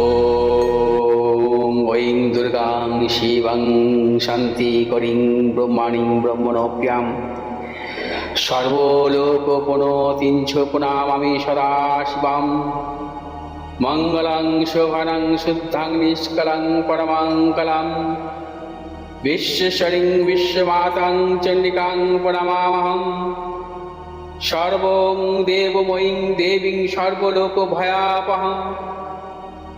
ॐ ऐं दुर्गां शिवं शान्तिकरीं ब्रह्माणीं ब्रह्मणोऽप्यां सर्वलोकपुनोतिञ्च पुनामामि सदा शिवां मङ्गलं शोभनं शुद्धं निष्कलं परमङ्गलं विश्वेश्वरीं विश्वमातां चण्डिकां प्रणमामहम् সর্বং দেবময়ীং দেবীং সর্বলোকভয়াপহম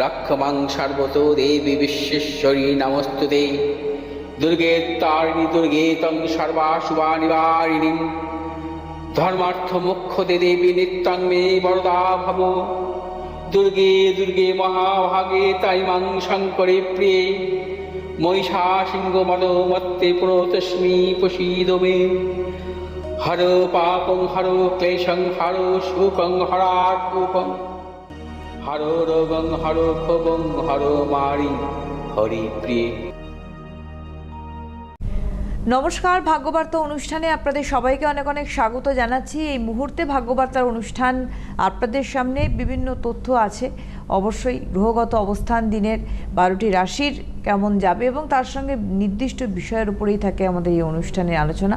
রক্ষমাং সর্বত দেবী বিশ্বেশ্বরী নমস্তুতে দুর্গে তারিণী দুর্গে তং সর্বাশুভা নিবারিণী ধর্মার্থ মুখ্যতে দেবী নিত্যং মে বরদা ভব। দুর্গে দুর্গে মহাভাগে তাই মাং শঙ্করে প্রিয়ে। মহিষা সিংহ মদ মত্তে প্রতস্মি প্রসীদ মে। হর পাপং হর ক্লেশং হর সুখং হরাকুপং হর রোগং, হর ক্ষোভং, হর মারি, হরি প্রিয়ে। নমস্কার, ভাগ্যবার্তা অনুষ্ঠানে আপনাদের সবাইকে অনেক অনেক স্বাগত জানাচ্ছি। এই মুহূর্তে ভাগ্যবার্তার অনুষ্ঠান আপনাদের সামনে বিভিন্ন তথ্য আছে। অবশ্যই গ্রহগত অবস্থান, দিনের বারোটি রাশির কেমন যাবে এবং তার সঙ্গে নির্দিষ্ট বিষয়ের উপরেই থাকে আমাদের এই অনুষ্ঠানের আলোচনা।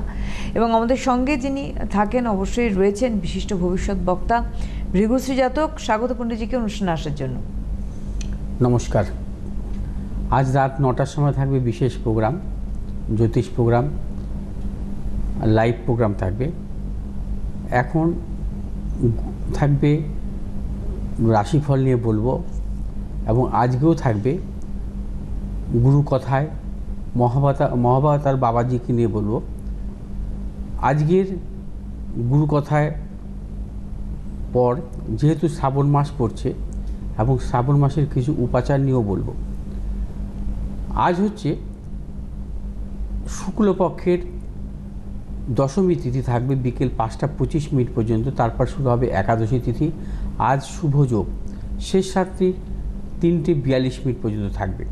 এবং আমাদের সঙ্গে যিনি থাকেন, অবশ্যই রয়েছেন বিশিষ্ট ভবিষ্যৎ বক্তা ভৃগুশ্রী জাতক স্বাগত পণ্ডিতজিকে অনুষ্ঠানে আসার জন্য। নমস্কার। আজ রাত নটার সময় থাকবে বিশেষ প্রোগ্রাম, জ্যোতিষ প্রোগ্রাম, লাইভ প্রোগ্রাম থাকবে। এখন থাকবে রাশিফল নিয়ে বলব এবং আজকেও থাকবে গুরু কথায় মহাবতা মহাবতার বাবাজিকে নিয়ে বলব। আজকের গুরু কথায় পর যেহেতু শ্রাবণ মাস পড়ছে এবং শ্রাবণ মাসের কিছু উপাচার নিয়েও বলব। আজ হচ্ছে শুক্লপক্ষের দশমী তিথি থাকবে বিকেল পাঁচটা পঁচিশ মিনিট পর্যন্ত, তারপর শুরু হবে একাদশী তিথি। আজ শুভ যোগ। শেষ রাত্রি তিনটে বিয়াল্লিশ মিনিট পর্যন্ত থাকবে।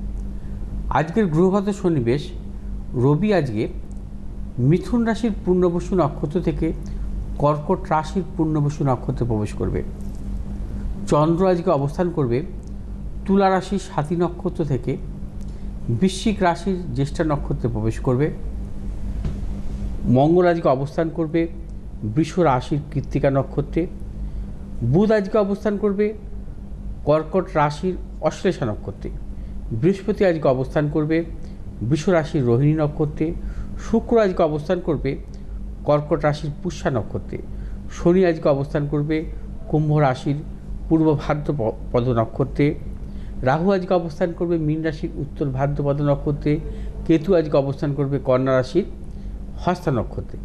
আজকের গ্রহগত সন্নিবেশ রবি আজকে মিথুন রাশির পূর্ণবসু নক্ষত্র থেকে কর্কট রাশির পূর্ণবসু নক্ষত্রে প্রবেশ করবে। চন্দ্র আজকে অবস্থান করবে তুলা রাশির সাথী নক্ষত্র থেকে। বৃশ্চিক রাশির জ্যেষ্ঠা নক্ষত্রে প্রবেশ করবে। মঙ্গল আজকে অবস্থান করবে বৃষ রাশির কৃত্তিকা নক্ষত্রে। বুধ আজকে অবস্থান করবে কর্কট রাশির অশ্লেষা নক্ষত্রে। বৃহস্পতি আজকে অবস্থান করবে বৃষ রাশির রোহিণী নক্ষত্রে। শুক্র আজকে অবস্থান করবে কর্কট রাশির পুষ্যা নক্ষত্রে। শনি আজকে অবস্থান করবে কুম্ভ রাশির পূর্ব ভাদ্রপদ নক্ষত্রে। রাহু আজকে অবস্থান করবে মীন রাশির উত্তর ভাদ্রপদ নক্ষত্রে। কেতু আজকে অবস্থান করবে কন্যা রাশির হস্তা নক্ষত্রে।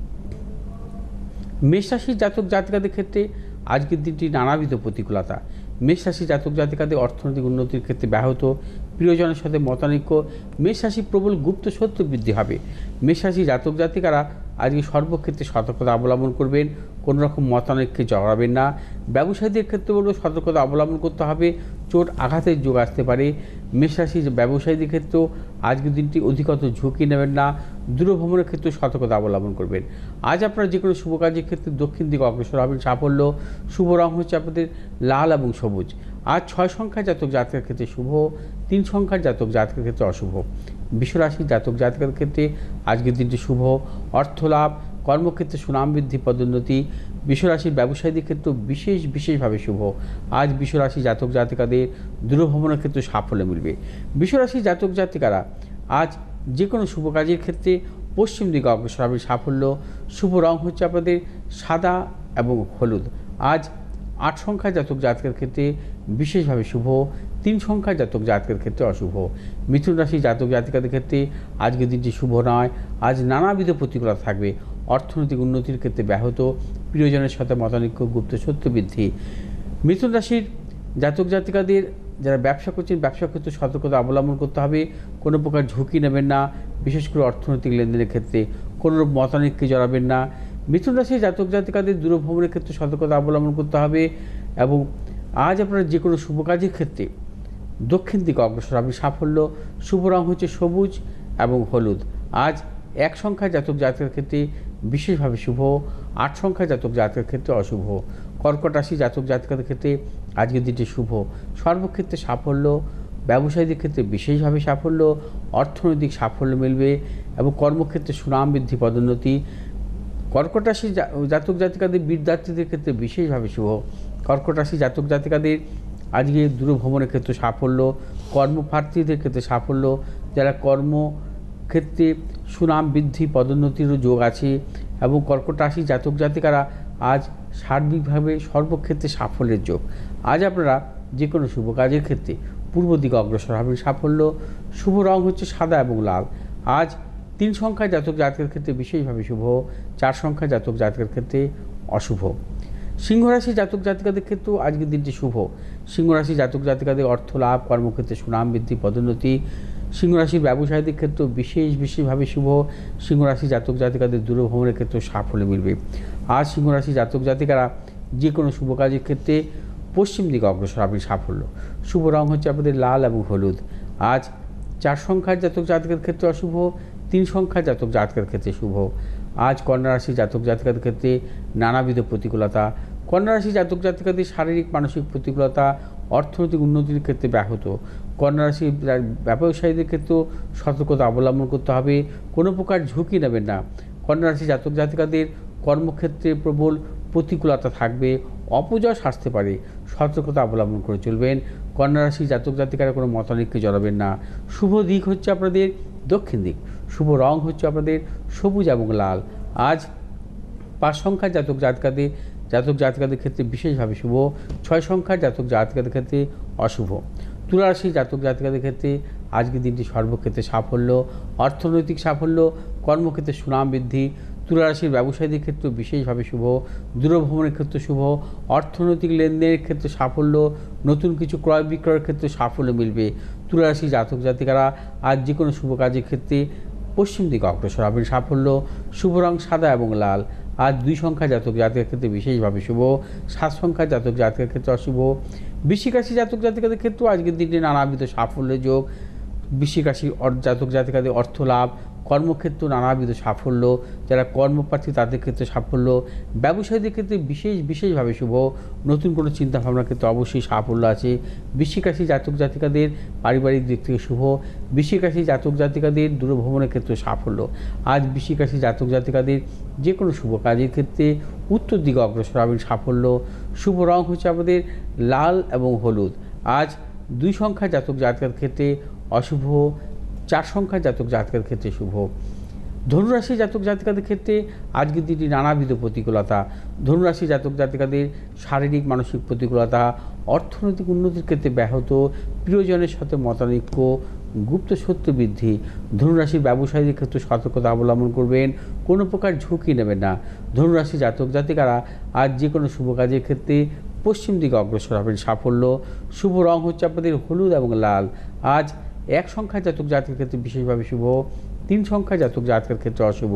মেষ রাশির জাতক জাতিকাদের ক্ষেত্রে আজকের দিনটি নানাবিধ প্রতিকূলতা। মেষ রাশি জাতক জাতিকাদের অর্থনৈতিক উন্নতির ক্ষেত্রে ব্যাহত, প্রিয়জনের সাথে মতানৈক্য। মেষ রাশি প্রবল গুপ্ত শত্রু বৃদ্ধি হবে। মেষ রাশি জাতক জাতিকারা আজকে সর্বক্ষেত্রে সতর্কতা অবলম্বন করবেন কোনো রকম মতানৈক্যে জড়াবেন না। ব্যবসায়ীদের ক্ষেত্রে বলব সতর্কতা অবলম্বন করতে হবে, চোট আঘাতের যোগ আসতে পারে। মেষরাশি ব্যবসায়ীদের ক্ষেত্রেও আজকের দিনটি অধিকত ঝুঁকি নেবেন না, দূরভ্রমণের ক্ষেত্রে সতর্কতা অবলম্বন করবেন। আজ আপনারা যে কোনো শুভ কাজের ক্ষেত্রে দক্ষিণ দিকে অগ্রসর হবেন, সাফল্য, শুভ রং হচ্ছে আপনাদের লাল এবং সবুজ। আজ ছয় সংখ্যার জাতক জাতকের ক্ষেত্রে শুভ, তিন সংখ্যার জাতক জাতকের ক্ষেত্রে অশুভ। বিশ্বরাশির জাতক জাতকের ক্ষেত্রে আজকের দিনটি শুভ। অর্থ লাভ কর্মক্ষেত্রে সুনাম বৃদ্ধি, পদোন্নতি। বিশ্বরাশির ব্যবসায়ীদের ক্ষেত্রে বিশেষ, বিশেষভাবে শুভ। আজ বিশ্বরাশি জাতক জাতিকাদের দূরভ্রমণের ক্ষেত্রে সাফল্য মিলবে। বিশ্বরাশি জাতক জাতিকারা আজ যে কোনো শুভ কাজের ক্ষেত্রে পশ্চিম দিকে অগ্রসর হবে সাফল্য। শুভ রং হচ্ছে আপনাদের সাদা এবং হলুদ। আজ আট সংখ্যা জাতক জাতকের ক্ষেত্রে বিশেষভাবে শুভ। তিন সংখ্যা জাতক জাতকের ক্ষেত্রে অশুভ। মিথুন রাশি জাতক জাতিকাদের ক্ষেত্রে আজকের দিনটি শুভ নয়। আজ নানাবিধ প্রতিকূলতা থাকবে। অর্থনৈতিক উন্নতির ক্ষেত্রে ব্যাহত। প্রিয়জনের সাথে মতানৈক্য, গুপ্ত সত্য বৃদ্ধি। মিথুন রাশির জাতক জাতিকাদের যারা ব্যবসা করছেন ব্যবসা ক্ষেত্রে সতর্কতা অবলম্বন করতে হবে। কোনো প্রকার ঝুঁকি নেবেন না। বিশেষ করে অর্থনৈতিক লেনদেনের ক্ষেত্রে কোনো রূপ মতানৈক্যে জড়াবেন না। মিথুন রাশির জাতক জাতিকাদের দূরভ্রমণের ক্ষেত্রে সতর্কতা অবলম্বন করতে হবে এবং আজ আপনারা যে কোনো শুভ কাজের ক্ষেত্রে দক্ষিণ দিকে অগ্রসর। হবে সাফল্য, শুভ রং হচ্ছে সবুজ এবং হলুদ। আজ এক সংখ্যা জাতক জাতকের ক্ষেত্রে বিশেষভাবে শুভ, আট সংখ্যা জাতক জাতকের ক্ষেত্রে অশুভ। কর্কট রাশি জাতক জাতকের ক্ষেত্রে আজকের দিনটি শুভ। সর্বক্ষেত্রে সাফল্য, ব্যবসায়ীদের ক্ষেত্রে বিশেষভাবে সাফল্য, অর্থনৈতিক সাফল্য মিলবে এবং কর্মক্ষেত্রে সুনাম বৃদ্ধি, পদোন্নতি। কর্কট রাশি জাতক জাতিকাদের বিদ্যার্থীদের ক্ষেত্রে বিশেষভাবে শুভ। কর্কট রাশি জাতক জাতিকাদের আজকে দূরভ্রমণের ক্ষেত্রে সাফল্য, কর্মপ্রার্থীদের ক্ষেত্রে সাফল্য, যারা কর্ম ক্ষেত্রে সুনাম বৃদ্ধি, পদোন্নতিরও যোগ আছে এবং কর্কট রাশি জাতক জাতিকারা আজ সার্বিকভাবে সর্বক্ষেত্রে সাফল্যের যোগ। আজ আপনারা যে কোনো শুভ কাজের ক্ষেত্রে পূর্ব দিকে অগ্রসর হবেন সাফল্য। শুভ রং হচ্ছে সাদা এবং লাল। আজ তিন সংখ্যা জাতক জাতকের ক্ষেত্রে বিশেষভাবে শুভ, চার সংখ্যা জাতক জাতকের ক্ষেত্রে অশুভ। সিংহরাশি জাতক জাতিকাদের ক্ষেত্রেও আজকের দিনটি শুভ। সিংহরাশি জাতক জাতিকাদের অর্থ লাভ, কর্মক্ষেত্রে সুনাম বৃদ্ধি, পদোন্নতি। সিংহরাশির ব্যবসায়ীদের ক্ষেত্রেও বিশেষ বিশেষভাবে শুভ। সিংহরাশি জাতক জাতিকাদের দূরভ্রমণের ক্ষেত্রেও সাফল্য মিলবে। আজ সিংহরাশি জাতক জাতিকারা যে কোনো শুভ কাজের ক্ষেত্রে পশ্চিম দিকে অগ্রসর হবে সাফল্য। শুভ রং হচ্ছে আপনাদের লাল এবং হলুদ। আজ চার সংখ্যার জাতক জাতকের ক্ষেত্রে অশুভ, তিন সংখ্যার জাতক জাতকের ক্ষেত্রে শুভ। আজ কন্যা রাশি জাতক জাতকের ক্ষেত্রে নানাবিধ প্রতিকূলতা। কন্যা রাশি জাতক জাতিকাদের শারীরিক, মানসিক প্রতিকূলতা, অর্থনৈতিক উন্নতির ক্ষেত্রে ব্যাহত। কন্যা রাশি ব্যবসায়ীদের ক্ষেত্রেও সতর্কতা অবলম্বন করতে হবে, কোনো প্রকার ঝুঁকি নেবেন না। কন্যা রাশি জাতক জাতিকাদের কর্মক্ষেত্রে প্রবল প্রতিকূলতা থাকবে অপজয় সাজতে পারে, সতর্কতা অবলম্বন করে চলবেন। কন্যা রাশি জাতক জাতিকারা কোনো মতানৈক্যে জড়াবেন না। শুভ দিক হচ্ছে আপনাদের দক্ষিণ দিক, শুভ রং হচ্ছে আপনাদের সবুজ এবং লাল। আজ পাঁচ সংখ্যার জাতক জাতকাদের জাতক জাতকাদের ক্ষেত্রে বিশেষভাবে শুভ। ছয় সংখ্যার জাতক জাতকাদের ক্ষেত্রে অশুভ। তুলারাশি জাতক জাতকাদের ক্ষেত্রে আজকের দিনটি সর্বক্ষেত্রে সাফল্য। অর্থনৈতিক সাফল্য, কর্মক্ষেত্রে সুনাম বৃদ্ধি। তুলারাশির ব্যবসায়ীদের ক্ষেত্রে বিশেষভাবে শুভ। দূরভ্রমণের ক্ষেত্রে শুভ। অর্থনৈতিক লেনদেনের ক্ষেত্রে সাফল্য। নতুন কিছু ক্রয় বিক্রয়ের ক্ষেত্রে সাফল্য মিলবে। তুলারাশি জাতক জাতিকারা আজ যে কোনো শুভ কাজের ক্ষেত্রে পশ্চিম দিকে অগ্রসর হবেন সাফল্য। শুভ রং সাদা এবং লাল। আজ দুই সংখ্যা জাতক জাতকের ক্ষেত্রে বিশেষভাবে শুভ, সাত সংখ্যা জাতক জাতকের ক্ষেত্রে অশুভ। বৃশ্চিক জাতক জাতিকাদের ক্ষেত্রেও আজকের দিনটি নানাবিধ সাফল্যের যোগ। বৃশ্চিক রাশি জাতক জাতিকাদের অর্থ লাভ কর্মক্ষেত্র নানাবিধ সাফল্য, যারা কর্মপ্রার্থী তাদের ক্ষেত্রে সাফল্য, ব্যবসায়ীদের ক্ষেত্রে বিশেষ, বিশেষভাবে শুভ। নতুন কোনো চিন্তাভাবনার ক্ষেত্রে অবশ্যই সাফল্য আছে। বৃশ্চিক রাশি জাতক জাতিকাদের পারিবারিক দিক থেকে শুভ। বৃশ্চিক রাশি জাতক জাতিকাদের দূরভ্রমণের ক্ষেত্রে সাফল্য। আজ বৃশ্চিক রাশি জাতক জাতিকাদের যে কোনো শুভ কাজের ক্ষেত্রে উত্তর দিকে অগ্রসর হবেন সাফল্য। শুভ রং হচ্ছে আমাদের লাল এবং হলুদ। আজ দুই সংখ্যা জাতক জাতকের ক্ষেত্রে অশুভ। চার সংখ্যা জাতক জাতকের ক্ষেত্রে শুভ। ধনুরাশি জাতক জাতিকাদের ক্ষেত্রে আজকের দিনটি নানাবিধ প্রতিকূলতা। ধনুরাশি জাতক জাতিকাদের শারীরিক, মানসিক প্রতিকূলতা, অর্থনৈতিক উন্নতির ক্ষেত্রে ব্যাহত, প্রিয়জনের সাথে মতানৈক্য, গুপ্ত সত্য বৃদ্ধি। ধনুরাশির ব্যবসায়ীদের ক্ষেত্রে সতর্কতা অবলম্বন করবেন, কোনো প্রকার ঝুঁকি নেবেন না। ধনুরাশি জাতক জাতিকারা আজ যে কোনো শুভ কাজের ক্ষেত্রে পশ্চিম দিকে অগ্রসর হবেন সাফল্য। শুভ রং হচ্ছে আপনাদের হলুদ এবং লাল। আজ এক সংখ্যা জাতক জাতকের ক্ষেত্রে বিশেষভাবে শুভ, তিন সংখ্যা জাতক জাতকের ক্ষেত্রে অশুভ।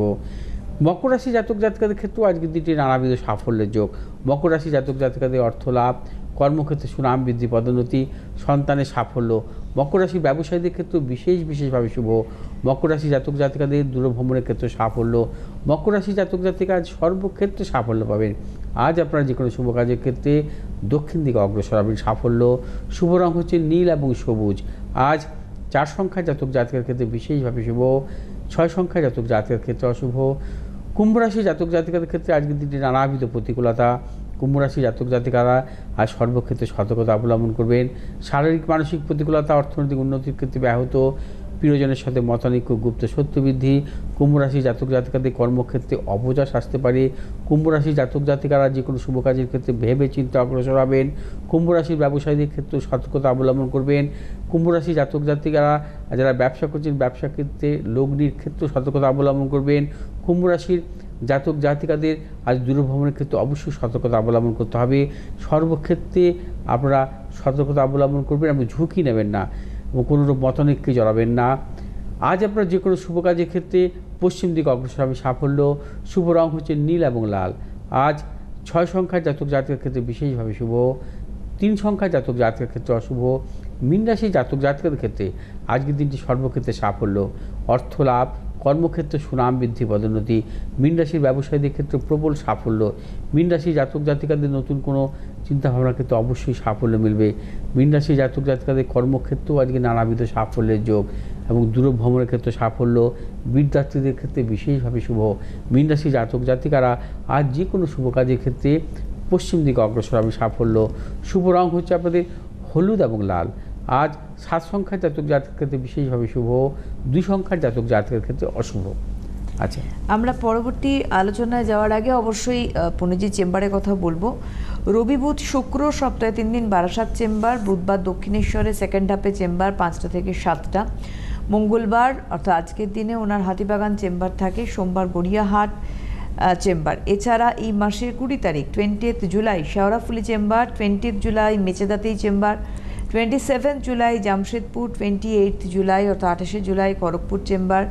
মকর রাশি জাতক জাতিকাদের ক্ষেত্রেও আজকের দিনটি নানাবিধ সাফল্যের যোগ। মকর রাশি জাতক জাতিকাদের অর্থ লাভ, কর্মক্ষেত্রে সুনাম বৃদ্ধি, পদোন্নতি, সন্তানের সাফল্য। মকর রাশি ব্যবসায়ীদের ক্ষেত্রে বিশেষ বিশেষভাবে শুভ। মকর রাশি জাতক জাতিকাদের দূরভ্রমণের ক্ষেত্রে সাফল্য। মকর রাশি জাতক জাতিকা আজ সর্বক্ষেত্রে সাফল্য পাবেন। আজ আপনারা যে কোনো শুভ কাজের ক্ষেত্রে দক্ষিণ দিকে অগ্রসর হবেন সাফল্য। শুভ রং হচ্ছে নীল এবং সবুজ। আজ চার সংখ্যা জাতক জাতকের ক্ষেত্রে বিশেষভাবে শুভ, ছয় সংখ্যা জাতক জাতকের ক্ষেত্রে অশুভ। কুম্ভ রাশি জাতক জাতিকাদের ক্ষেত্রে আজকের দিনটি নানাবিধ প্রতিকূলতা। কুম্ভ রাশি জাতক জাতিকারা আজ সর্বক্ষেত্রে সতর্কতা অবলম্বন করবেন। শারীরিক, মানসিক প্রতিকূলতা, অর্থনৈতিক উন্নতির ক্ষেত্রে ব্যাহত। প্রিয়জনের সাথে মতানৈক্য, গুপ্ত সত্য বৃদ্ধি কুম্ভ রাশি জাতক জাতিকাদের কর্মক্ষেত্রে অবযাস আসতে পারে। কুম্ভ রাশি জাতক জাতিকারা যে কোনো শুভ কাজের ক্ষেত্রে ভেবে চিন্তে অগ্রসর হবেন। কুম্ভ রাশির ব্যবসায়ীদের ক্ষেত্রে সতর্কতা অবলম্বন করবেন। কুম্ভ রাশি জাতক জাতিকারা যারা ব্যবসা করছেন, ব্যবসা ক্ষেত্রে লগ্নির ক্ষেত্রে সতর্কতা অবলম্বন করবেন। কুম্ভ রাশির জাতক জাতিকাদের আজ দূরভ্রমণের ক্ষেত্রে অবশ্যই সতর্কতা অবলম্বন করতে হবে। সর্বক্ষেত্রে আপনারা সতর্কতা অবলম্বন করবেন, আপনি ঝুঁকি নেবেন না। এবং কোনো রূপ মতনৈক্যে জড়াবেন না। আজ আপনার যে কোনো শুভ কাজের ক্ষেত্রে পশ্চিম দিকে অগ্রসর হবে সাফল্য। শুভ রং হচ্ছে নীল এবং লাল। আজ ছয় সংখ্যার জাতক জাতকের ক্ষেত্রে বিশেষভাবে শুভ। তিন সংখ্যার জাতক জাতকের ক্ষেত্রে অশুভ। মীন রাশি জাতক জাতকের ক্ষেত্রে আজকের দিনটি সর্বক্ষেত্রে সাফল্য। অর্থ লাভ, কর্মক্ষেত্রে সুনাম বৃদ্ধি, পদোন্নতি। মীন রাশির ব্যবসায়ীদের ক্ষেত্রে প্রবল সাফল্য। মীন রাশি জাতক জাতিকাদের নতুন কোনো চিন্তাভাবনার ক্ষেত্রে অবশ্যই সাফল্য মিলবে। মীন রাশি জাতক জাতিকাদের কর্মক্ষেত্রেও আজকে নানাবিধ সাফল্যের যোগ এবং দূরভ্রমণের ক্ষেত্রে সাফল্য বিদ্যার্থীদের ক্ষেত্রে বিশেষভাবে শুভ। মীন রাশি জাতক জাতিকারা আজ যে কোনো শুভ কাজের ক্ষেত্রে পশ্চিম দিকে অগ্রসর হবে সাফল্য। শুভ রং হচ্ছে আপনাদের হলুদ এবং লাল। আজ সাত সংখ্যার জাতক জাতকের ক্ষেত্রে বিশেষভাবে শুভ দুই সংখ্যার জাতক জাতকের ক্ষেত্রে অশুভ। আচ্ছা। আমরা পরবর্তী আলোচনায় যাওয়ার আগে অবশ্যই আহ, পুনেজির চেম্বারের কথা বলব। রবি বুধ শুক্র সপ্তাহে তিন দিন বারাসাত চেম্বার, বুধবার দক্ষিণেশ্বরে সেকেন্ড হাফে চেম্বার, পাঁচটা থেকে সাতটা। মঙ্গলবার, অর্থাৎ আজকের দিনে ওনার হাতিবাগান চেম্বার থাকে, সোমবার গড়িয়াহাট চেম্বার। এছাড়া এই মাসের কুড়ি তারিখ twentieth July, Sheoraphuli chamber twentieth July, মেচেদাতেই chamber twenty seven July, Jamshedpur twenty eight July, অর্থাৎ আঠাশে জুলাই, খড়গপুর চেম্বার।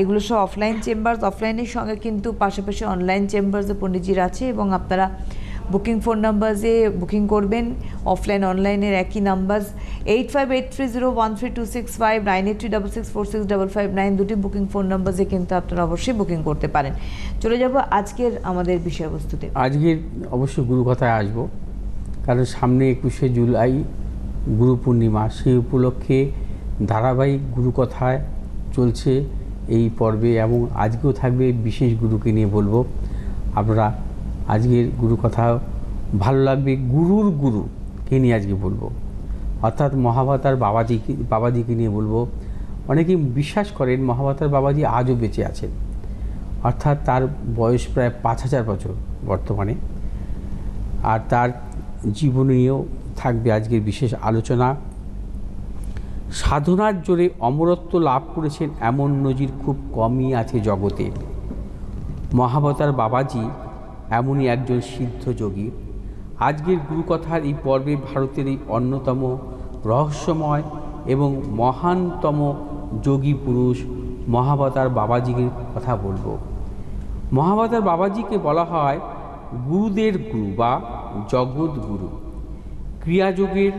এগুলো সব অফলাইন চেম্বার। অফলাইনের সঙ্গে কিন্তু পাশাপাশি অনলাইন চেম্বার্সে পণ্ডিতজির আছে এবং আপনারা বুকিং ফোন নাম্বারসে বুকিং করবেন অফলাইন অনলাইনের একই number eight five eight three zero one three two six five nine eight three double six four six double five nine দুটি বুকিং ফোন নাম্বারসে কিন্তু আপনারা অবশ্যই বুকিং করতে পারেন। চলে যাব আজকের আমাদের বিষয়বস্তুতে। আজকের অবশ্যই গুরু কথায় আসব। কারণ সামনে একুশে জুলাই, গুরু পূর্ণিমা, সেই উপলক্ষে ধারাবাহিক গুরু কথায় চলছে এই পর্বে এবং আজকেও থাকবে বিশেষ গুরুকে নিয়ে বলব। আপনারা আজকের গুরু কথা। ভালো লাগবে গুরুর গুরুকে নিয়ে আজকে বলব? অর্থাৎ মহাভাতার বাবাজিকে বাবাজিকে নিয়ে বলব। অনেকেই বিশ্বাস করেন মহাভাতার বাবাজি আজও বেঁচে আছেন। অর্থাৎ তার বয়স প্রায় পাঁচ হাজার বছর বর্তমানে। আর তার জীবনীয় থাকবে আজকের বিশেষ আলোচনা। সাধনার জোরে অমরত্ব লাভ করেছেন এমন নজির খুব কমই আছে জগতে। মহাবতার বাবাজি এমনই একজন সিদ্ধ যোগী। আজকের গুরুকথার এই পর্বে ভারতের এই অন্যতম রহস্যময় এবং মহানতম যোগী পুরুষ মহাবতার বাবাজির কথা বলব। মহাবতার বাবাজিকে বলা হয় গুরুদের গুরু বা জগৎ গুরু। ক্রিয়াযোগের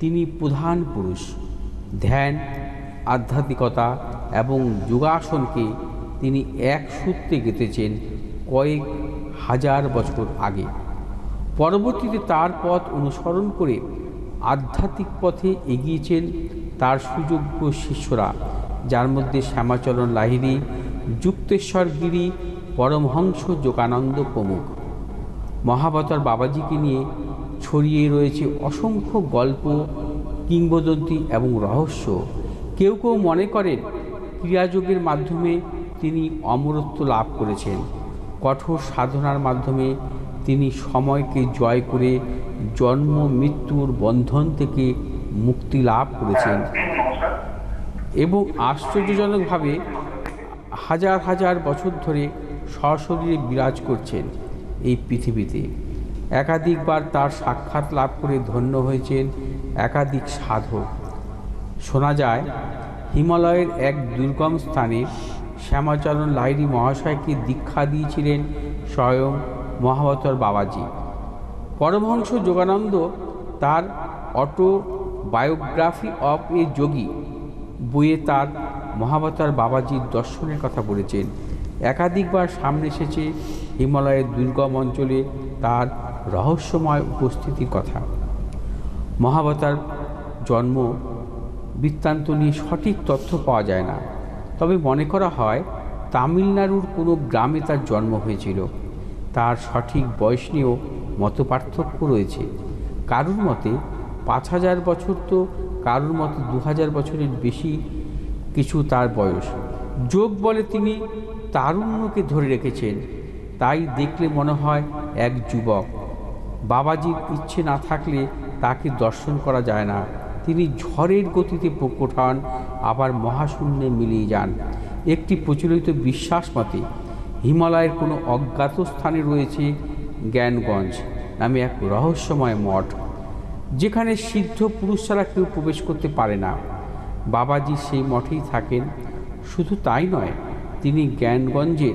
তিনি প্রধান পুরুষ। ধ্যান, আধ্যাত্মিকতা এবং যোগাসনকে তিনি এক সূত্রে গেঁথেছেন কয়েক হাজার বছর আগে। পরবর্তীতে তার পথ অনুসরণ করে আধ্যাত্মিক পথে এগিয়েছেন তার সুযোগ্য শিষ্যরা, যার মধ্যে শ্যামাচরণ লাহিড়ী, যুক্তেশ্বর গিরি, পরমহংস যোগানন্দ প্রমুখ। মহাবতার বাবাজিকে নিয়ে ছড়িয়ে রয়েছে অসংখ্য গল্প, কিংবদন্তি এবং রহস্য। কেউ কেউ মনে করেন ক্রিয়াযোগের মাধ্যমে তিনি অমরত্ব লাভ করেছেন। কঠোর সাধনার মাধ্যমে তিনি সময়কে জয় করে জন্ম মৃত্যুর বন্ধন থেকে মুক্তি লাভ করেছেন। এবং আশ্চর্যজনকভাবে হাজার হাজার বছর ধরে সশরীরে বিরাজ করছেন এই পৃথিবীতে। একাধিকবার তার সাক্ষাৎ লাভ করে ধন্য হয়েছেন একাধিক সাধক। শোনা যায়, হিমালয়ের এক দুর্গম স্থানে শ্যামাচরণ লাহিড়ী মহাশয়কে দীক্ষা দিয়েছিলেন স্বয়ং মহাবতর বাবাজি। পরমহংস যোগানন্দ তার অটো বায়োগ্রাফি অফ এ যোগী বইয়ে তার মহাবতার বাবাজির দর্শনের কথা বলেছেন। একাধিকবার সামনে এসেছে হিমালয়ের দুর্গম অঞ্চলে তার রহস্যময় উপস্থিতির কথা। মহাবতার জন্ম বৃত্তান্ত নিয়ে সঠিক তথ্য পাওয়া যায় না। তবে মনে করা হয়, তামিলনাড়ুর কোনো গ্রামে তার জন্ম হয়েছিল। তার সঠিক বয়স নিয়েও মতপার্থক্য রয়েছে। কারুর মতে, পাঁচ হাজার বছর তো কারুর মতে দু হাজার বছরের বেশি কিছু তার বয়স। যোগ বলে তিনি তারুণ্যকে ধরে রেখেছেন, তাই দেখলে মনে হয় এক যুবক। বাবাজির ইচ্ছে না থাকলে তাকে দর্শন করা যায় না। তিনি ঝড়ের গতিতে প্রকট আবার মহাশূন্যে মিলিয়ে যান। একটি প্রচলিত বিশ্বাস মতে, হিমালয়ের কোনো অজ্ঞাত স্থানে রয়েছে জ্ঞানগঞ্জ নামে এক রহস্যময় মঠ, যেখানে সিদ্ধ পুরুষ ছাড়া কেউ প্রবেশ করতে পারে না। বাবাজি সেই মঠেই থাকেন। শুধু তাই নয়, তিনি জ্ঞানগঞ্জের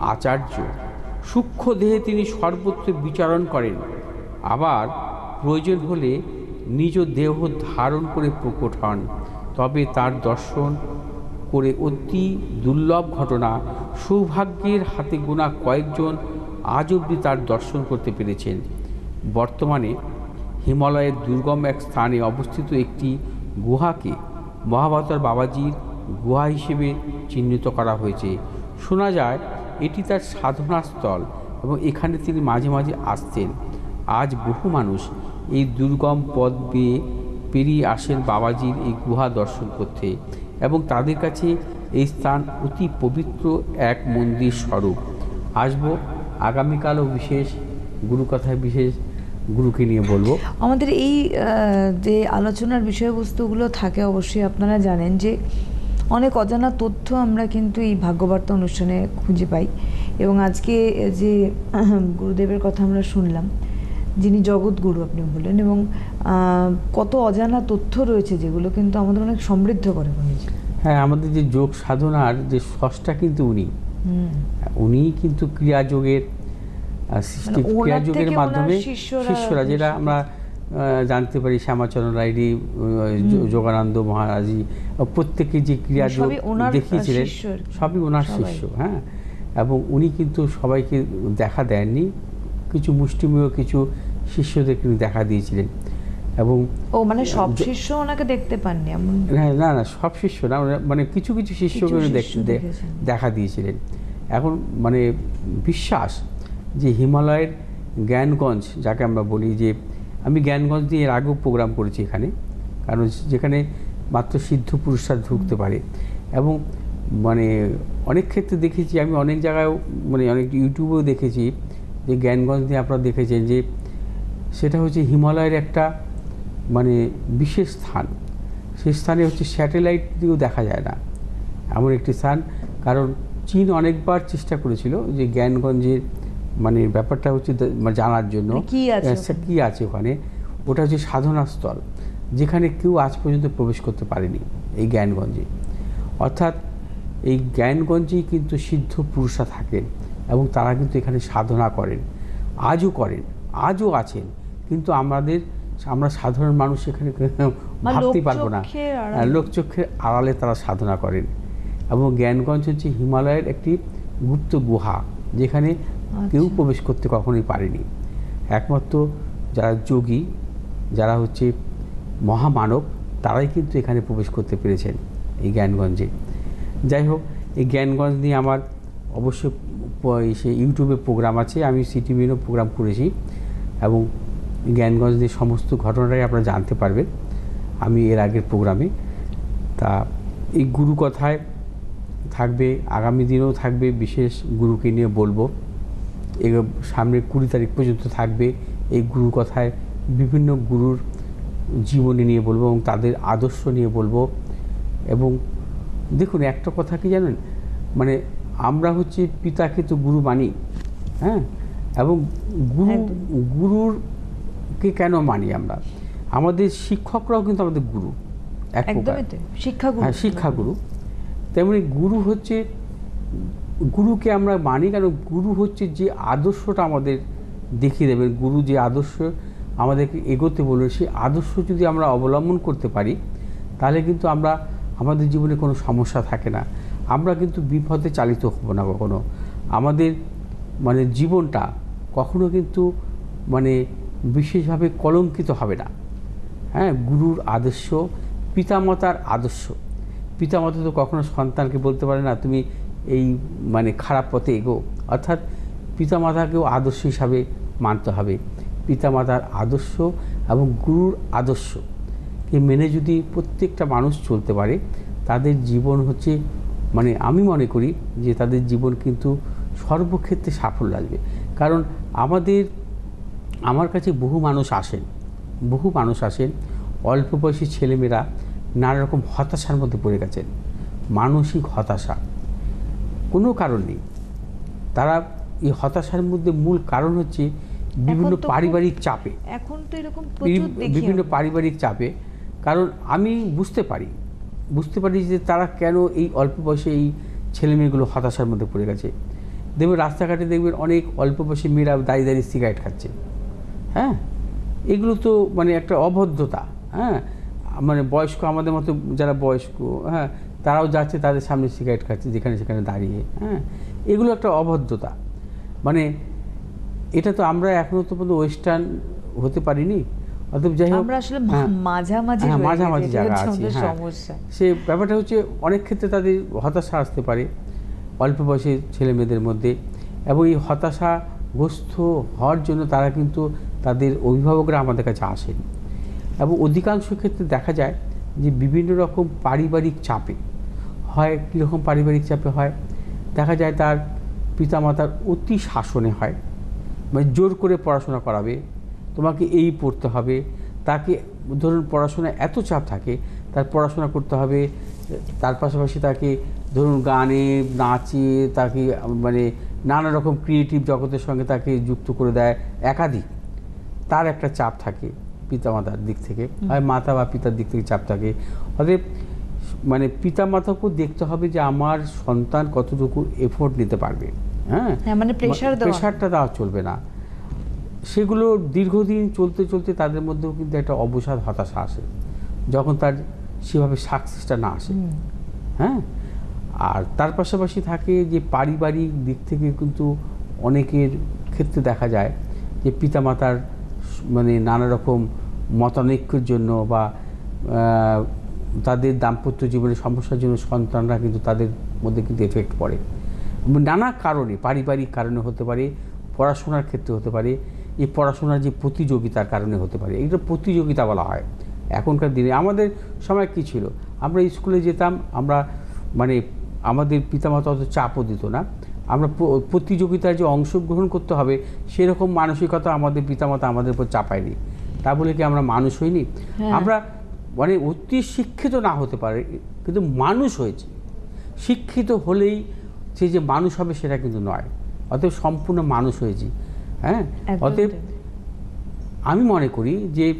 আচার্য। সূক্ষ্ম দেহে তিনি সর্বত্র বিচারণ করেন। আবার প্রয়োজন হলে নিজ দেহ ধারণ করে প্রকট হন। তবে তার দর্শন করে অতি দুর্লভ ঘটনা, সৌভাগ্যের হাতে গোনা কয়েকজন আজ অবধি তার দর্শন করতে পেরেছেন। বর্তমানে হিমালয়ের দুর্গম এক স্থানে অবস্থিত একটি গুহাকে মহাবতার বাবাজির গুহা হিসেবে চিহ্নিত করা হয়েছে। শোনা যায়, এটি তার সাধনাস্থল এবং এখানে তিনি মাঝে মাঝে আসতেন। আজ বহু মানুষ এই দুর্গম পথ বেয়ে পেরিয়ে আসেন বাবাজির এই গুহা দর্শন করতে এবং তাদের কাছে এই স্থান অতি পবিত্র এক মন্দির স্বরূপ। আসব আগামীকালও বিশেষ গুরুকথায় বিশেষ গুরুকে নিয়ে বলব। আমাদের এই যে আলোচনার বিষয়বস্তুগুলো থাকে অবশ্যই আপনারা জানেন যে অনেক অজানা তথ্য আমরা কিন্তু এই ভাগ্যবার্তা অনুষ্ঠানে খুঁজে পাই। এবং আজকে যে গুরুদেবের কথা আমরা শুনলাম যিনি জগৎগুরু আপনি বললেন এবং কত অজানা তথ্য রয়েছে যেগুলো কিন্তু আমাদের অনেক সমৃদ্ধ করে হ্যাঁ আমাদের যে যোগ সাধনার যে সষ্টা কিন্তু উনি। উনি কিন্তু ক্রিয়াযোগের সৃষ্টি মানে ওনার ক্রিয়াযোগের মাধ্যমে শিষ্যরা- যেটা আমরা জানতে পারি শ্যামাচরণ রায়ডি যোগানন্দ মহারাজি প্রত্যেকে যে ক্রিয়াযোগ সবই দেখিয়েছিলেন। সবই ওনার শিষ্য হ্যাঁ। এবং উনি কিন্তু সবাইকে দেখা দেননি কিছু মুষ্টিমেয় কিছু শিষ্যদের তিনি দেখা দিয়েছিলেন। এবং ও মানে সব শিষ্য ওনাকে দেখতে পাননি এমন? হ্যাঁ না না সব শিষ্য না ওরা- মানে কিছু কিছু শিষ্যকে উনি দেখ- দিয়েছিলেন। এখন মানে বিশ্বাস যে হিমালয়ের জ্ঞানগঞ্জ যাকে আমরা বলি যে আমি জ্ঞানগঞ্জ দিয়ে এর আগেও প্রোগ্রাম করেছি এখানে কারণ যেখানে মাত্র সিদ্ধ পুরুষরা ঢুকতে পারে। এবং মানে অনেক ক্ষেত্রে দেখেছি আমি অনেক জায়গায় মানে অনেক ইউটিউবেও দেখেছি যে জ্ঞানগঞ্জ দিয়ে আপনারা দেখেছেন যে সেটা হচ্ছে হিমালয়ের একটা মানে বিশেষ স্থান। সেই স্থানে হচ্ছে স্যাটেলাইট দিয়েও দেখা যায় না। এমন একটি স্থান। কারণ চীন অনেকবার চেষ্টা করেছিল যে জ্ঞানগঞ্জের মানে ব্যাপারটা হচ্ছে মানে জানার জন্য। মানে কি আছে ওখানে? কি আছে ওখানে? ওটা হচ্ছে সাধনা স্থল যেখানে কেউ আজ পর্যন্ত প্রবেশ করতে পারেনি এই জ্ঞানগঞ্জে। অর্থাৎ এই জ্ঞানগঞ্জেই কিন্তু সিদ্ধ পুরুষরা থাকেন এবং তারা কিন্তু এখানে সাধনা করেন। আজও করেন আজও আছেন। কিন্তু আমাদের আমরা সাধারণ মানুষ এখানে ভাবতেই পারব না লোকচক্ষের আড়ালে। হ্যাঁ, আড়ালে তারা সাধনা করেন এবং জ্ঞানগঞ্জ হচ্ছে হিমালয়ের একটি গুপ্ত গুহা যেখানে কেউ আচ্ছা। প্রবেশ করতে কখনোই পারেনি একমাত্র যারা যোগী যারা হচ্ছে মহামানব তারাই কিন্তু এখানে প্রবেশ করতে পেরেছেন এই জ্ঞানগঞ্জে যাই হোক এই জ্ঞানগঞ্জ নিয়ে আমার অবশ্য সে ইউটিউবে প্রোগ্রাম আছে আমি সিটিভিরও প্রোগ্রাম করেছি এবং জ্ঞানগঞ্জ নিয়ে সমস্ত ঘটনাটাই আপনারা জানতে পারবেন। আমি এর আগের প্রোগ্রামে। তা এই গুরু কথায় থাকবে আগামী দিনেও থাকবে বিশেষ গুরুকে নিয়ে বলব। এ সামনে কুড়ি তারিখ পর্যন্ত থাকবে এই গুরু কথায় বিভিন্ন গুরুর জীবনী নিয়ে বলব এবং তাদের আদর্শ নিয়ে বলব। এবং দেখুন একটা কথা কি জানেন? মানে আমরা হচ্ছে পিতাকে তো গুরু মানি হ্যাঁ? এবং গুরু একদম। গুরুরকে কেন মানি আমরা? আমাদের শিক্ষকরাও কিন্তু আমাদের গুরু এক তো শিক্ষাগুরু। হ্যাঁ শিক্ষাগুরু। তেমনি গুরু হচ্ছে গুরুকে আমরা মানি কারণ গুরু হচ্ছে যে আদর্শটা আমাদের দেখিয়ে দেবেন গুরু যে আদর্শ আমাদেরকে এগোতে বলবে সেই আদর্শ যদি আমরা অবলম্বন করতে পারি তাহলে কিন্তু আমরা আমাদের জীবনে কোনো সমস্যা থাকে না। আমরা কিন্তু বিপদে চালিত হব না কখনো। আমাদের মানে জীবনটা কখনো কিন্তু মানে বিশেষভাবে কলঙ্কিত হবে না। হ্যাঁ গুরুর আদর্শ, পিতামাতার আদর্শ। পিতামাতা তো কখনো সন্তানকে বলতে পারে না, তুমি এই মানে খারাপ পথে এগো। অর্থাৎ পিতামাতাকেও আদর্শ হিসাবে মানতে হবে। পিতামাতার আদর্শ এবং গুরুর আদর্শকে মেনে যদি প্রত্যেকটা মানুষ চলতে পারে, তাদের জীবন হচ্ছে মানে আমি মনে করি যে তাদের জীবন কিন্তু সর্বক্ষেত্রে সাফল্য আসবে। কারণ আমাদের আমার কাছে বহু মানুষ আসেন বহু মানুষ আসেন অল্প বয়সী ছেলেমেয়েরা নানা রকম হতাশার মধ্যে পড়ে গেছেন মানসিক হতাশা। কোনো কারণ নেই। তারা এই হতাশার মধ্যে মূল কারণ হচ্ছে বিভিন্ন পারিবারিক চাপে। এখন তো এরকম বিভিন্ন পারিবারিক চাপে। কারণ আমি বুঝতে পারি বুঝতে পারি যে তারা কেন এই অল্প বয়সে এই ছেলেমেয়েগুলো হতাশার মধ্যে পড়ে গেছে। দেখবেন রাস্তাঘাটে দেখবেন অনেক অল্প বয়সী মেয়েরা দাঁড়িয়ে দাঁড়িয়ে সিগারেট খাচ্ছে। হ্যাঁ? এগুলো তো মানে একটা অভদ্রতা হ্যাঁ? মানে বয়স্ক আমাদের মতো যারা বয়স্ক হ্যাঁ? তারাও যাচ্ছে তাদের সামনে সিগারেট খাচ্ছে যেখানে সেখানে দাঁড়িয়ে হ্যাঁ? এগুলো একটা অভদ্রতা। মানে এটা তো আমরা এখনও তো পর্যন্ত ওয়েস্টার্ন হতে পারিনি। অতএব যাই হোক আমরা আসলে হ্যাঁ, মাঝামাঝি হ্যাঁ, মাঝামাঝি জায়গা হ্যাঁ। সে ব্যাপারটা হচ্ছে অনেক ক্ষেত্রে তাদের হতাশা আসতে পারে অল্প বয়সী ছেলে মেয়েদের মধ্যে। এবং এই হতাশাগ্রস্ত হওয়ার জন্য তারা কিন্তু তাদের অভিভাবকরা আমাদের কাছে আসেন। এবং অধিকাংশ ক্ষেত্রে দেখা যায় যে বিভিন্ন রকম পারিবারিক চাপে হয়, কীরকম পারিবারিক চাপে হয়, দেখা যায় তার পিতামাতার অতি শাসনে হয় মানে জোর করে পড়াশোনা করাবে, তোমাকে এই পড়তে হবে, তাকে ধরুন পড়াশোনা এত চাপ থাকে, তার পড়াশোনা করতে হবে, তার পাশাপাশি তাকে ধরুন গানে, নাচে, তাকে মানে নানা রকম ক্রিয়েটিভ জগতের সঙ্গে তাকে যুক্ত করে দেয় একাধিক। তার একটা চাপ থাকে পিতামাতার দিক থেকে। হয় মাতা বা পিতার দিক থেকে চাপ থাকে। অতএব মানে পিতামাতাকেও দেখতে হবে যে আমার সন্তান কতটুকু এফোর্ট নিতে পারবে। হ্যাঁ? হ্যাঁ, মানে দেওয়া। প্রেশারটা দেওয়া চলবে না। সেগুলো দীর্ঘদিন চলতে চলতে তাদের মধ্যেও কিন্তু একটা অবসাদ হতাশা আসে। যখন তার সেভাবে সাকসেসটা না আসে। হ্যাঁ? আর তার পাশাপাশি থাকে যে পারিবারিক দিক থেকে কিন্তু অনেকের ক্ষেত্রে দেখা যায় যে পিতামাতার মানে নানা রকম মতানৈক্যের জন্য বা তাদের দাম্পত্য জীবনের সমস্যার জন্য সন্তানরা কিন্তু তাদের মধ্যে কিন্তু এফেক্ট পড়ে। নানা কারণে, পারিবারিক কারণে হতে পারে, পড়াশোনার ক্ষেত্রে হতে পারে, এই পড়াশোনার যে প্রতিযোগিতার কারণে হতে পারে এগুলো প্রতিযোগিতা বলা হয়। এখনকার দিনে আমাদের সময় কী ছিল? আমরা স্কুলে যেতাম, আমরা মানে আমাদের পিতামাতা অত চাপও দিত না। আমরা প্রতিযোগিতায় যে অংশগ্রহণ করতে হবে সেরকম মানসিকতা আমাদের পিতামাতা আমাদের উপর চাপায়নি। তা বলে কি আমরা মানুষ হইনি? হ্যাঁ। আমরা মানে অতি শিক্ষিত না হতে পারে কিন্তু মানুষ হয়েছে। শিক্ষিত হলেই সে যে মানুষ হবে সেটা কিন্তু নয়। অতএব সম্পূর্ণ মানুষ হয়েছি। হ্যাঁ? অতএব আমি মনে করি যে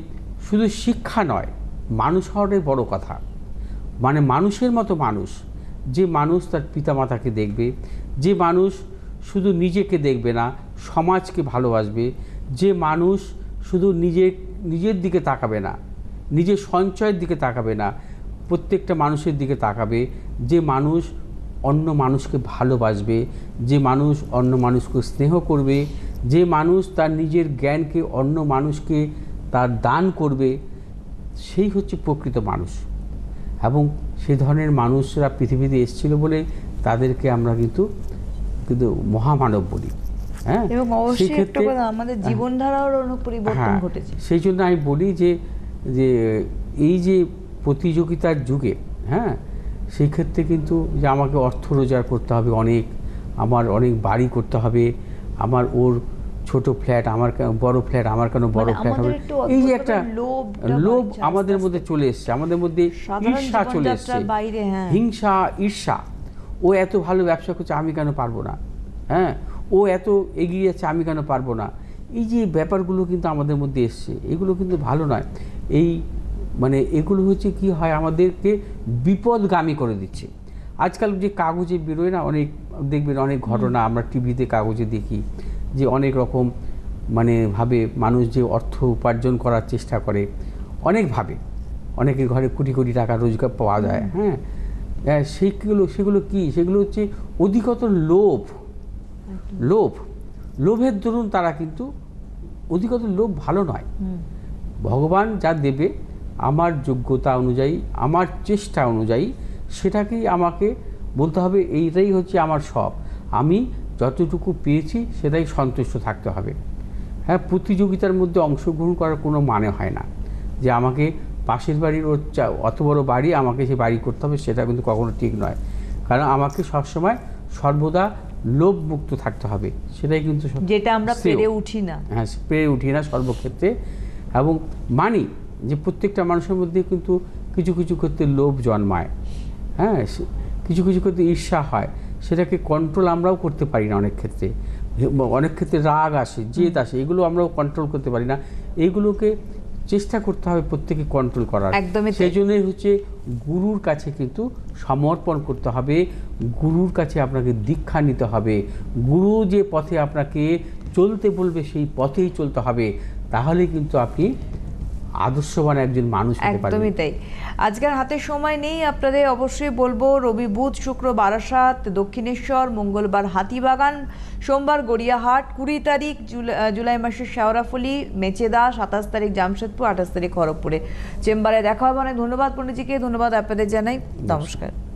শুধু শিক্ষা নয় মানুষ হওয়াটাই বড় কথা। মানে মানুষের মতো মানুষ যে মানুষ তার পিতামাতাকে দেখবে যে মানুষ শুধু নিজেকে দেখবে না, সমাজকে ভালোবাসবে। যে মানুষ শুধু নিজের নিজের দিকে তাকাবে না, নিজের সঞ্চয়ের দিকে তাকাবে না, প্রত্যেকটা মানুষের দিকে তাকাবে। যে মানুষ অন্য মানুষকে ভালোবাসবে, যে মানুষ অন্য মানুষকে স্নেহ করবে, যে মানুষ তার নিজের জ্ঞানকে অন্য মানুষকে তার দান করবে, সেই হচ্ছে প্রকৃত মানুষ। এবং সে ধরনের মানুষরা পৃথিবীতে এসেছিল বলে তাদেরকে আমরা কিন্তু কিন্তু মহামানব বলি হ্যাঁ? আমাদের জীবনধারার পরিবর্তন হ্যাঁ, ঘটেছে। সেই জন্য আমি বলি যে যে এই যে প্রতিযোগিতার যুগে হ্যাঁ সেই ক্ষেত্রে কিন্তু যে আমাকে অর্থ রোজগার করতে হবে অনেক আমার অনেক বাড়ি করতে হবে আমার ওর ছোট ফ্ল্যাট আমার কেন বড় ফ্ল্যাট আমার কেন বড় মানে ফ্ল্যাট হবে? এই যে একটা লোভ আমাদের মধ্যে চলে এসছে আমাদের মধ্যে ঈর্ষা চলে এসছে। হ্যাঁ। হিংসা ঈর্ষা ও এত ভালো ব্যবসা করছে আমি কেন পারব না? হ্যাঁ? ও এত এগিয়ে যাচ্ছে আমি কেন পারব না? এই যে ব্যাপারগুলো কিন্তু আমাদের মধ্যে এসছে এগুলো কিন্তু ভালো নয়। এই মানে এগুলো হচ্ছে কি হয় আমাদেরকে বিপদগামী করে দিচ্ছে। আজকাল যে কাগজে বেরোয় না অনেক দেখবেন অনেক ঘটনা আমরা টিভিতে কাগজে দেখি যে অনেক রকম মানে ভাবে মানুষ যে অর্থ উপার্জন করার চেষ্টা করে। অনেকভাবে। অনেকের ঘরে কোটি কোটি টাকা রোজগার পাওয়া যায় হ্যাঁ? হ্যাঁ, সেইগুলো সেগুলো কি? সেগুলো হচ্ছে অধিকতর লোভ। লোভ। লোভের দরুন তারা কিন্তু অধিকতর লোভ ভালো নয়। ভগবান যা দেবে আমার যোগ্যতা অনুযায়ী আমার চেষ্টা অনুযায়ী সেটাকেই আমাকে বলতে হবে এইটাই হচ্ছে আমার সব। আমি যতটুকু পেয়েছি সেটাই সন্তুষ্ট থাকতে হবে। হ্যাঁ প্রতিযোগিতার মধ্যে অংশগ্রহণ করার কোনো মানে হয় না। যে আমাকে পাশের বাড়ির ওর চা- অত বড় বাড়ি আমাকে সে বাড়ি করতে হবে সেটা কিন্তু কখনো ঠিক নয়। কারণ আমাকে সবসময় সর্বদা লোভ মুক্ত থাকতে হবে সেটাই কিন্তু যেটা আমরা পেরে উঠি না। হ্যাঁ পেরে উঠি না সর্বক্ষেত্রে। এবং মানি যে প্রত্যেকটা মানুষের মধ্যে কিন্তু কিছু কিছু ক্ষেত্রে লোভ জন্মায়। হ্যাঁ কিছু কিছু ক্ষেত্রে ঈর্ষা হয়। সেটাকে কন্ট্রোল আমরাও করতে পারি না অনেক ক্ষেত্রে। অনেক ক্ষেত্রে রাগ আসে জেদ আসে এগুলো আমরাও কন্ট্রোল করতে পারি না। এইগুলোকে চেষ্টা করতে হবে প্রত্যেকে কন্ট্রোল করার। একদমই সেই জন্যই হচ্ছে গুরুর কাছে কিন্তু সমর্পণ করতে হবে গুরুর কাছে আপনাকে দীক্ষা নিতে হবে। গুরু যে পথে আপনাকে চলতে বলবে সেই পথেই চলতে হবে। তাহলে কিন্তু আপনি আদর্শবান একজন মানুষ একদমই তাই। আজকের হাতে সময় নেই আপনাদের অবশ্যই বলব রবি বুধ শুক্র বারাসাত দক্ষিণেশ্বর মঙ্গলবার হাতিবাগান সোমবার গড়িয়াহাট কুড়ি তারিখ জুলাই মাসের শেওরাফুলি মেচেদা সাতাশ তারিখ জামশেদপুর আঠাশ তারিখ খড়গপুরে। চেম্বারে দেখা হবে অনেক ধন্যবাদ পণ্ডিতজিকে ধন্যবাদ আপনাদের জানাই। নমস্কার।